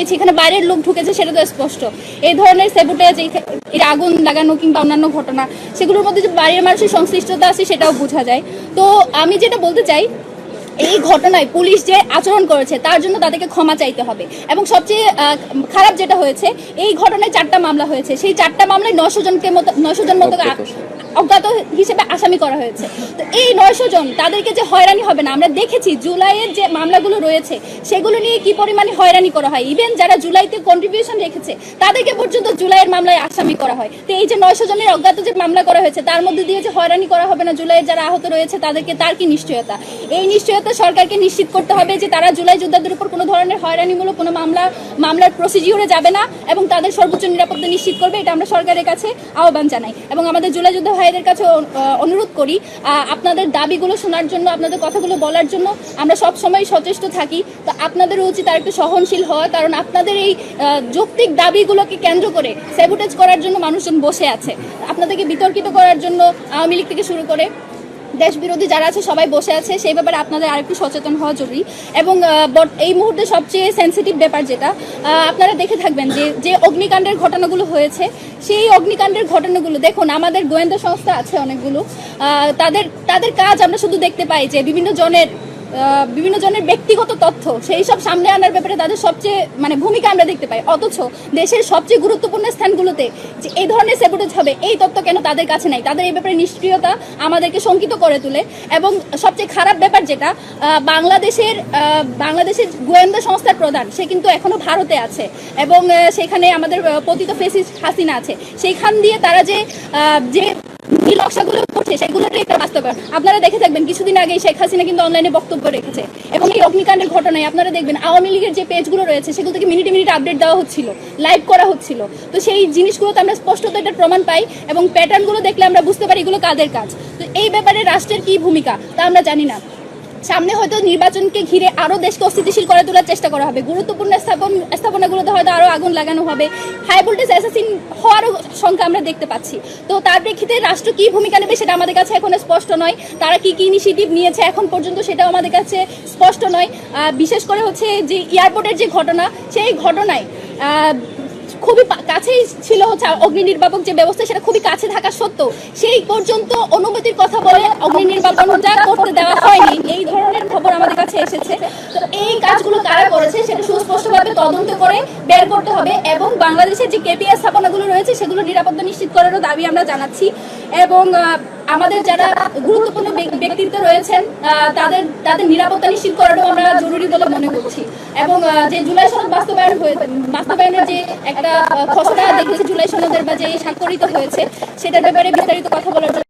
পেয়েছি এখানে বাইরের লোক ঢুকেছে সেটা তো স্পষ্ট। এই ধরনের সেবুটেজ এর আগুন লাগানো কিংবা অন্যান্য ঘটনা, সেগুলোর মধ্যে যে বাইরের মানুষের সংশ্লিষ্টতা আছে সেটাও বোঝা যায়। তো আমি যেটা বলতে চাই এই ঘটনায় পুলিশ যে আচরণ করেছে তার জন্য তাদেরকে ক্ষমা চাইতে হবে। এবং সবচেয়ে খারাপ যেটা হয়েছে এই ঘটনায় চারটা মামলা হয়েছে। সেই চারটা মামলায় নশো জনকে মতো নশো জন মতো অজ্ঞাত হিসেবে আসামি করা হয়েছে। তো এই নয়শো জন তাদেরকে যে হয়রানি হবে না আমরা দেখেছি জুলাইয়ের যে মামলাগুলো রয়েছে সেগুলো নিয়ে কি পরিমাণে হয়রানি করা হয়। ইভেন যারা জুলাইতে কন্ট্রিবিউশন রেখেছে তাদেরকে পর্যন্ত জুলাইয়ের মামলায় আসামি করা হয়। তো এই যে নয়শো জনের অজ্ঞাত যে মামলা করা হয়েছে তার মধ্যে দিয়ে যে হয়রানি করা হবে না জুলাইয়ের যারা আহত রয়েছে তাদেরকে তার কি নিশ্চয়তা? এই নিশ্চয়তা সরকারকে নিশ্চিত করতে হবে যে তারা জুলাই যোদ্ধাদের উপর কোনো ধরনের হয়রানিমূলক কোনো মামলা, মামলার প্রসিডিওরে যাবে না এবং তাদের সর্বোচ্চ নিরাপত্তা নিশ্চিত করবে, এটা আমরা সরকারের কাছে আহ্বান জানাই। এবং আমাদের জুলাই যোদ্ধা ভাইদের কাছে অনুরোধ করি আপনাদের দাবিগুলো শোনার জন্য, আপনাদের কথাগুলো বলার জন্য আমরা সব সময় সচেষ্ট থাকি। তো আপনাদের উচিত আর একটু সহনশীল হওয়া, কারণ আপনাদের এই যৌক্তিক দাবিগুলোকে কেন্দ্র করে সেবুটেজ করার জন্য মানুষজন বসে আছে। আপনাদেরকে বিতর্কিত করার জন্য আওয়ামী লীগ থেকে শুরু করে দেশ বিরোধী যারা আছে, সবাই বসে আছে। সেই ব্যাপারে আপনাদের আরেকটু সচেতন হওয়া জরুরি। এবং এই মুহূর্তে সবচেয়ে সেন্সিটিভ ব্যাপার যেটা আপনারা দেখে থাকবেন যে যে অগ্নিকাণ্ডের ঘটনাগুলো হয়েছে, সেই অগ্নিকাণ্ডের ঘটনাগুলো দেখুন, আমাদের গোয়েন্দা সংস্থা আছে অনেকগুলো তাদের তাদের কাজ আমরা শুধু দেখতে পাই যে বিভিন্ন জনের বিভিন্ন জনের ব্যক্তিগত তথ্য সেই সব সামনে আনার ব্যাপারে তাদের সবচেয়ে মানে ভূমিকা আমরা দেখতে পাই। অথচ দেশের সবচেয়ে গুরুত্বপূর্ণ স্থানগুলোতে যে এই ধরনের সেবুটেজ হবে এই তথ্য কেন তাদের কাছে নাই? তাদের এই ব্যাপারে নিষ্ক্রিয়তা আমাদেরকে শঙ্কিত করে তোলে। এবং সবচেয়ে খারাপ ব্যাপার যেটা বাংলাদেশের বাংলাদেশের গোয়েন্দা সংস্থার প্রধান সে কিন্তু এখনও ভারতে আছে। এবং সেখানে আমাদের পতিত ফেসিস হাসিনা আছে। সেইখান দিয়ে তারা যে আহ, যে নকশাগুলো করছে, সেগুলোর একটা বাস্তবায়ন। আপনারা দেখে থাকবেন, কিছুদিন আগে শেখ হাসিনা কিন্তু অনলাইনে বক্তব্য রেখেছে। এবং এই অগ্নিকাণ্ডের ঘটনায় আপনারা দেখবেন, আওয়ামী লীগের যে পেজগুলো রয়েছে, সেগুলো থেকে মিনিটে মিনিটে আপডেট দেওয়া হচ্ছিল লাইভ করা হচ্ছিল। তো সেই জিনিসগুলোতে আমরা স্পষ্টত এটার প্রমাণ পাই এবং প্যাটার্নগুলো দেখলে আমরা বুঝতে পারি এগুলো কাদের কাজ। তো এই ব্যাপারে রাষ্ট্রের কি ভূমিকা, তা আমরা জানি না। সামনে হয়তো নির্বাচনকে ঘিরে আরও দেশকে অস্থিতিশীল করে তোলার চেষ্টা করা হবে। গুরুত্বপূর্ণ স্থাপন স্থাপনাগুলোতে হয়তো আরও আগুন লাগানো হবে। হাই ভোল্টেজ অ্যাসাসিন হওয়ারও সংখ্যা আমরা দেখতে পাচ্ছি। তো তার প্রেক্ষিতে রাষ্ট্র কি ভূমিকা নেবে সেটা আমাদের কাছে এখন স্পষ্ট নয়। তারা কি কি ইনিশিয়েটিভ নিয়েছে এখন পর্যন্ত সেটাও আমাদের কাছে স্পষ্ট নয়। বিশেষ করে হচ্ছে যে এয়ারপোর্টের যে ঘটনা, সেই ঘটনায় খুবই কাছেই ছিল হচ্ছে অগ্নি নির্বাপক যে ব্যবস্থা, সেটা খুবই কাছে থাকা সত্ত্বেও সেই পর্যন্ত অনুমতির কথা বলে অগ্নি নির্বাপনটা করতে দেওয়া হয়নি, এই ধরনের খবর আমাদের কাছে এসেছে। তো এই কাজগুলো কারা করেছে সেটা সুস্পষ্টভাবে তদন্ত করে বের করতে হবে এবং বাংলাদেশের যে কেপিএস স্থাপনাগুলো রয়েছে সেগুলো নিরাপত্তা নিশ্চিত করারও দাবি আমরা জানাচ্ছি। এবং আমাদের যারা গুরুত্বপূর্ণ ব্যক্তিত্ব রয়েছেন তাদের তাদের নিরাপত্তা নিশ্চিত করাটাও আমরা জরুরি বলে মনে করছি। এবং যে জুলাই সনদ বাস্তবায়ন বাস্তবায়নের যে একটা খসড়া দেখেছি জুলাই সনদের বা যে স্বাক্ষরিত হয়েছে, সেটার ব্যাপারে বিস্তারিত কথা বলার জন্য